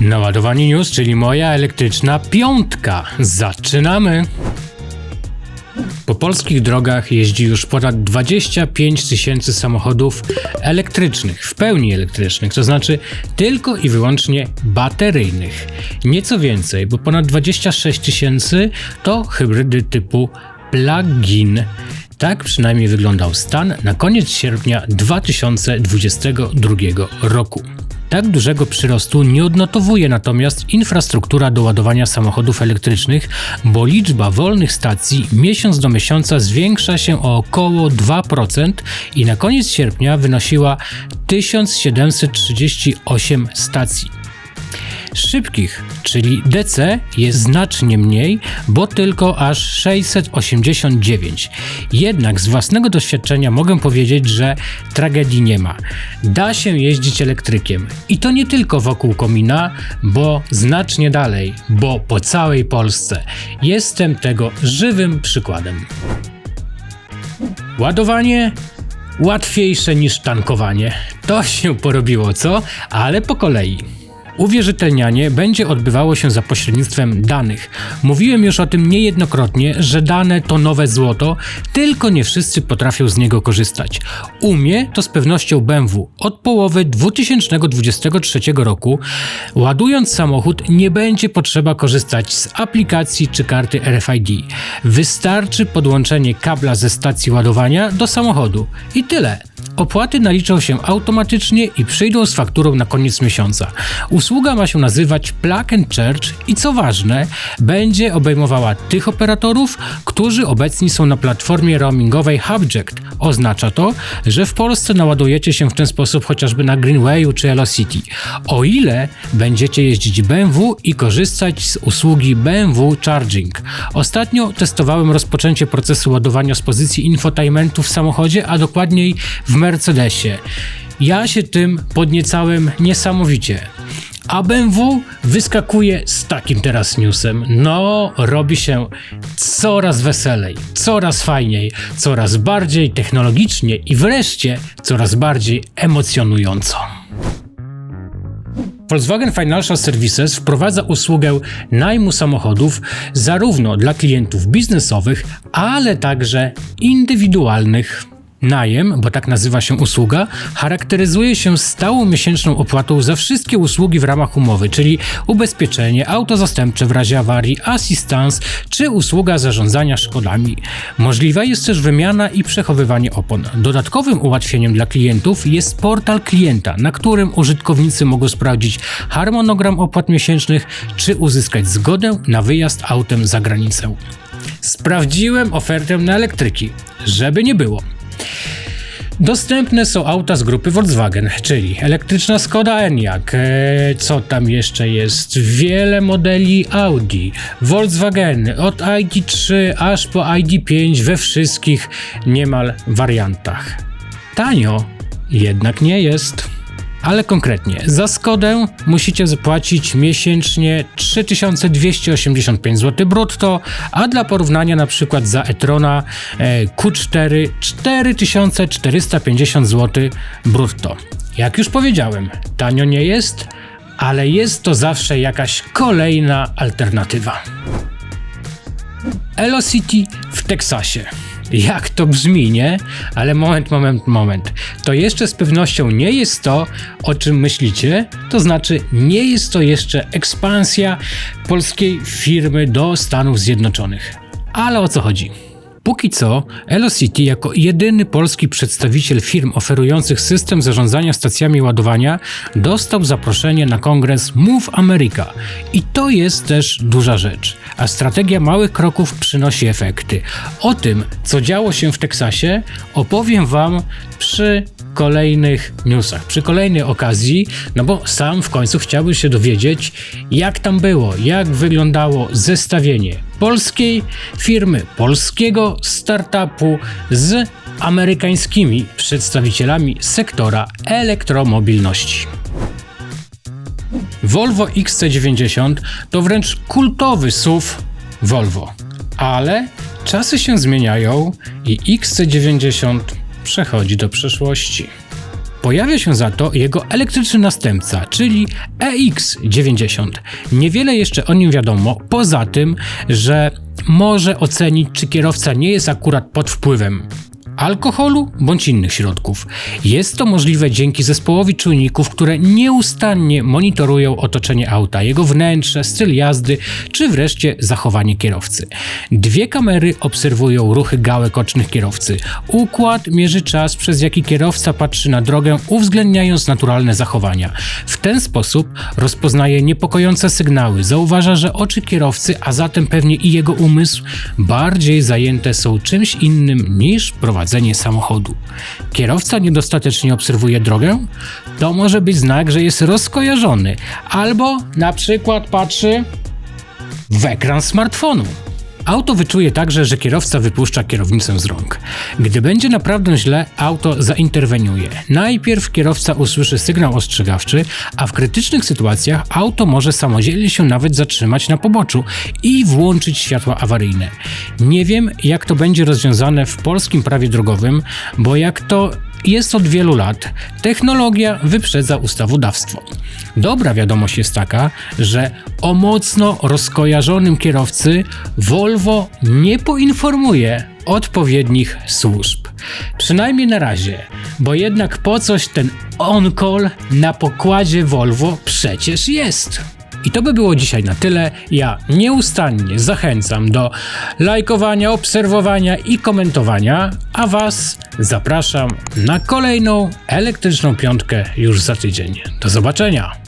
Naładowanie News, czyli moja elektryczna piątka. Zaczynamy! Po polskich drogach jeździ już ponad 25 tysięcy samochodów elektrycznych, w pełni elektrycznych, to znaczy tylko i wyłącznie bateryjnych. Nieco więcej, bo ponad 26 tysięcy to hybrydy typu plug-in. Tak przynajmniej wyglądał stan na koniec sierpnia 2022 roku. Tak dużego przyrostu nie odnotowuje natomiast infrastruktura do ładowania samochodów elektrycznych, bo liczba wolnych stacji miesiąc do miesiąca zwiększa się o około 2% i na koniec sierpnia wynosiła 1738 stacji. Szybkich, czyli DC, jest znacznie mniej, bo tylko aż 689. Jednak z własnego doświadczenia mogę powiedzieć, że tragedii nie ma. Da się jeździć elektrykiem i to nie tylko wokół komina, bo znacznie dalej, bo po całej Polsce. Jestem tego żywym przykładem. Ładowanie łatwiejsze niż tankowanie. To się porobiło, co? Ale po kolei. Uwierzytelnianie będzie odbywało się za pośrednictwem danych. Mówiłem już o tym niejednokrotnie, że dane to nowe złoto, tylko nie wszyscy potrafią z niego korzystać. Umie to z pewnością BMW. Od połowy 2023 roku, ładując samochód, nie będzie potrzeba korzystać z aplikacji czy karty RFID. Wystarczy podłączenie kabla ze stacji ładowania do samochodu. I tyle. Opłaty naliczą się automatycznie i przyjdą z fakturą na koniec miesiąca. Usługa ma się nazywać Plug and Charge i co ważne, będzie obejmowała tych operatorów, którzy obecni są na platformie roamingowej Hubject. Oznacza to, że w Polsce naładujecie się w ten sposób chociażby na Greenwayu czy Elocity. O ile będziecie jeździć BMW i korzystać z usługi BMW Charging. Ostatnio testowałem rozpoczęcie procesu ładowania z pozycji infotainmentu w samochodzie, a dokładniej w Mercedesie. Ja się tym podniecałem niesamowicie. A BMW wyskakuje z takim teraz newsem. No, robi się coraz weselej, coraz fajniej, coraz bardziej technologicznie i wreszcie coraz bardziej emocjonująco. Volkswagen Financial Services wprowadza usługę najmu samochodów zarówno dla klientów biznesowych, ale także indywidualnych. Najem, bo tak nazywa się usługa, charakteryzuje się stałą miesięczną opłatą za wszystkie usługi w ramach umowy, czyli ubezpieczenie, auto zastępcze w razie awarii, asystans czy usługa zarządzania szkodami. Możliwa jest też wymiana i przechowywanie opon. Dodatkowym ułatwieniem dla klientów jest portal klienta, na którym użytkownicy mogą sprawdzić harmonogram opłat miesięcznych czy uzyskać zgodę na wyjazd autem za granicę. Sprawdziłem ofertę na elektryki, żeby nie było. Dostępne są auta z grupy Volkswagen, czyli elektryczna Skoda Enyaq, e, co tam jeszcze jest, wiele modeli Audi, Volkswagen od ID3 aż po ID5 we wszystkich niemal wariantach. Tanio jednak nie jest. Ale konkretnie, za Skodę musicie zapłacić miesięcznie 3285 zł brutto, a dla porównania na przykład za e-trona e, Q4 4450 zł brutto. Jak już powiedziałem, tanio nie jest, ale jest to zawsze jakaś kolejna alternatywa. Elocity w Teksasie. Jak to brzmi, nie? Ale moment, moment, moment. To jeszcze z pewnością nie jest to, o czym myślicie. To znaczy, nie jest to jeszcze ekspansja polskiej firmy do Stanów Zjednoczonych. Ale o co chodzi? Póki co, Elocity jako jedyny polski przedstawiciel firm oferujących system zarządzania stacjami ładowania dostał zaproszenie na kongres Move America i to jest też duża rzecz, a strategia małych kroków przynosi efekty. O tym, co działo się w Teksasie, opowiem Wam przy kolejnych newsach, przy kolejnej okazji, no bo sam w końcu chciałbym się dowiedzieć, jak tam było, jak wyglądało zestawienie polskiej firmy, polskiego startupu z amerykańskimi przedstawicielami sektora elektromobilności. Volvo XC90 to wręcz kultowy SUV Volvo, ale czasy się zmieniają i XC90 przechodzi do przeszłości. Pojawia się za to jego elektryczny następca, czyli EX90. Niewiele jeszcze o nim wiadomo, poza tym, że może ocenić, czy kierowca nie jest akurat pod wpływem alkoholu bądź innych środków. Jest to możliwe dzięki zespołowi czujników, które nieustannie monitorują otoczenie auta, jego wnętrze, styl jazdy, czy wreszcie zachowanie kierowcy. Dwie kamery obserwują ruchy gałek ocznych kierowcy. Układ mierzy czas, przez jaki kierowca patrzy na drogę, uwzględniając naturalne zachowania. W ten sposób rozpoznaje niepokojące sygnały, zauważa, że oczy kierowcy, a zatem pewnie i jego umysł, bardziej zajęte są czymś innym niż prowadzenie samochodu. Kierowca niedostatecznie obserwuje drogę? To może być znak, że jest rozkojarzony, albo na przykład patrzy w ekran smartfonu. Auto wyczuje także, że kierowca wypuszcza kierownicę z rąk. Gdy będzie naprawdę źle, auto zainterweniuje. Najpierw kierowca usłyszy sygnał ostrzegawczy, a w krytycznych sytuacjach auto może samodzielnie się nawet zatrzymać na poboczu i włączyć światła awaryjne. Nie wiem, jak to będzie rozwiązane w polskim prawie drogowym, bo jak to jest od wielu lat. Technologia wyprzedza ustawodawstwo. Dobra wiadomość jest taka, że o mocno rozkojarzonym kierowcy Volvo nie poinformuje odpowiednich służb. Przynajmniej na razie, bo jednak po coś ten on-call na pokładzie Volvo przecież jest. I to by było dzisiaj na tyle. Ja nieustannie zachęcam do lajkowania, obserwowania i komentowania, a Was zapraszam na kolejną elektryczną piątkę już za tydzień. Do zobaczenia!